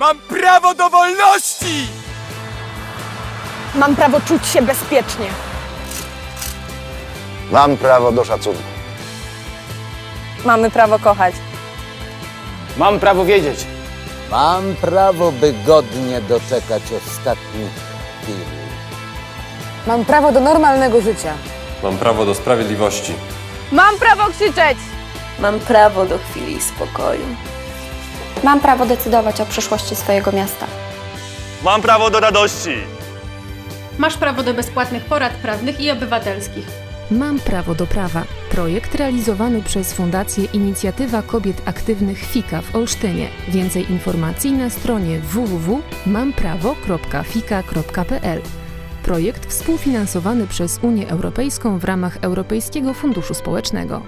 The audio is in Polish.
Mam prawo do wolności! Mam prawo czuć się bezpiecznie. Mam prawo do szacunku. Mamy prawo kochać. Mam prawo wiedzieć. Mam prawo, by godnie doczekać ostatnich chwil. Mam prawo do normalnego życia. Mam prawo do sprawiedliwości. Mam prawo krzyczeć! Mam prawo do chwili spokoju. Mam prawo decydować o przyszłości swojego miasta. Mam prawo do radości! Masz prawo do bezpłatnych porad prawnych i obywatelskich. Mam prawo do prawa. Projekt realizowany przez Fundację Inicjatywa Kobiet Aktywnych FIKA w Olsztynie. Więcej informacji na stronie www.mamprawo.fika.pl. Projekt współfinansowany przez Unię Europejską w ramach Europejskiego Funduszu Społecznego.